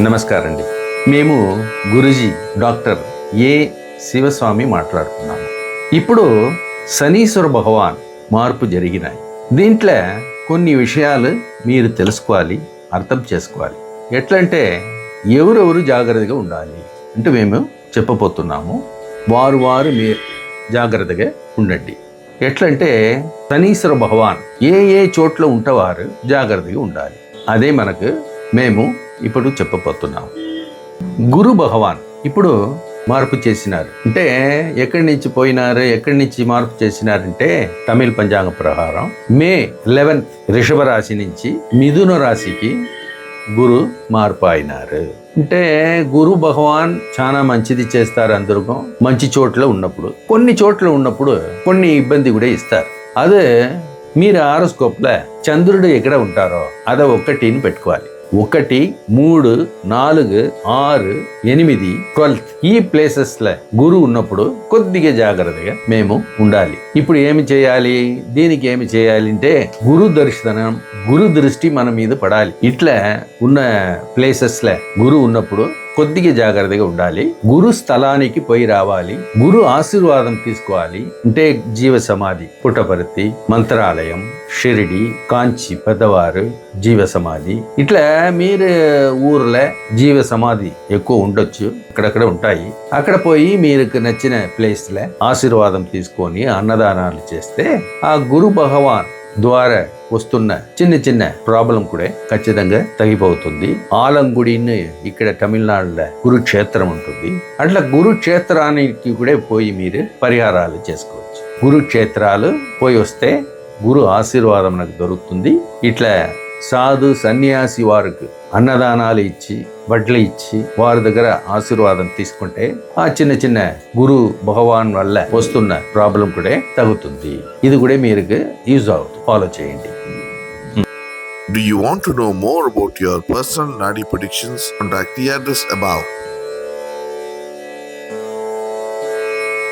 నమస్కారం అండి మేము గురుజీ డాక్టర్ ఏ శివస్వామి మాట్లాడుతున్నాము ఇప్పుడు శనీశ్వర భగవాన్ మార్పు జరిగినాయి. దీంట్లో కొన్ని విషయాలు మీరు తెలుసుకోవాలి అర్థం చేసుకోవాలి. ఎట్లంటే ఎవరెవరు జాగ్రత్తగా ఉండాలి అంటే మేము చెప్పబోతున్నాము. వారు వారు మీ జాగ్రత్తగా ఉండండి. ఎట్లంటే శనీశ్వర భగవాన్ ఏ ఏ చోట్ల ఉంటవారు జాగ్రత్తగా ఉండాలి. అదే మనకు మేము ఇప్పుడు చెప్పబోతున్నాం. గురు భగవాన్ ఇప్పుడు మార్పు చేసినారు. అంటే ఎక్కడి నుంచి పోయినారు ఎక్కడి నుంచి మార్పు చేసినారంటే తమిళ పంచాంగ ప్రకారం మే లెవెన్త్ రిషభ రాశి నుంచి మిథున రాశికి గురు మార్పు అయినారు. అంటే గురు భగవాన్ చాలా మంచిది చేస్తారు అందరికీ. మంచి చోట్ల ఉన్నప్పుడు కొన్ని చోట్ల ఉన్నప్పుడు కొన్ని ఇబ్బంది కూడా ఇస్తారు. అదే మీరు ఆరోస్కోప్లో చంద్రుడు ఎక్కడ ఉంటారో అదే ఒక్కటిని పెట్టుకోవాలి. ఒకటి మూడు నాలుగు ఆరు ఎనిమిది ట్వెల్త్ ఈ ప్లేసెస్లో గురువు ఉన్నప్పుడు కొద్దిగా జాగ్రత్తగా మేము ఉండాలి. ఇప్పుడు ఏమి చేయాలి? దీనికి ఏమి చేయాలి అంటే గురు దర్శనం గురు దృష్టి మన మీద పడాలి. ఇట్లా ఉన్న ప్లేసెస్లో గురువు ఉన్నప్పుడు కొద్దిగా జాగ్రత్తగా ఉండాలి. గురు స్థలానికి పోయి రావాలి. గురు ఆశీర్వాదం తీసుకోవాలి. అంటే జీవ సమాధి పుట్టపర్తి మంత్రాలయం షిరిడి కాంచి పెద్దవారు జీవ సమాధి ఇట్లా మీరు ఊర్లో జీవ సమాధి ఎక్కువ ఉండొచ్చు. అక్కడక్కడ ఉంటాయి. అక్కడ పోయి మీకు నచ్చిన ప్లేస్లో ఆశీర్వాదం తీసుకొని అన్నదానాలు చేస్తే ఆ గురు భగవాన్ ద్వారా వస్తున్న చిన్న చిన్న ప్రాబ్లం కూడా ఖచ్చితంగా తగ్గిపోతుంది. ఆలంగుడిని ఇక్కడ తమిళనాడులో గురుక్షేత్రం ఉంటుంది. అట్లా గురుక్షేత్రానికి కూడా పోయి మీరు పరిహారాలు చేసుకోవచ్చు. గురుక్షేత్రాలు పోయి వస్తే గురు ఆశీర్వాదం నాకు దొరుకుతుంది. ఇట్లా సాధు సన్యాసి వారికి అన్నదానాలు ఇచ్చి వడ్లు ఇచ్చి వారి దగ్గర ఆశీర్వాదం తీసుకుంటే ఆ చిన్న చిన్న గురు భగవాన్ వల్ల వస్తున్న ప్రాబ్లం కూడా తగ్గుతుంది ఇది కూడా మీరు యూజ్ అవుతుంది ఫాలో చేయండి Do you want to know more about your personal Nadi predictions? Contact the address above.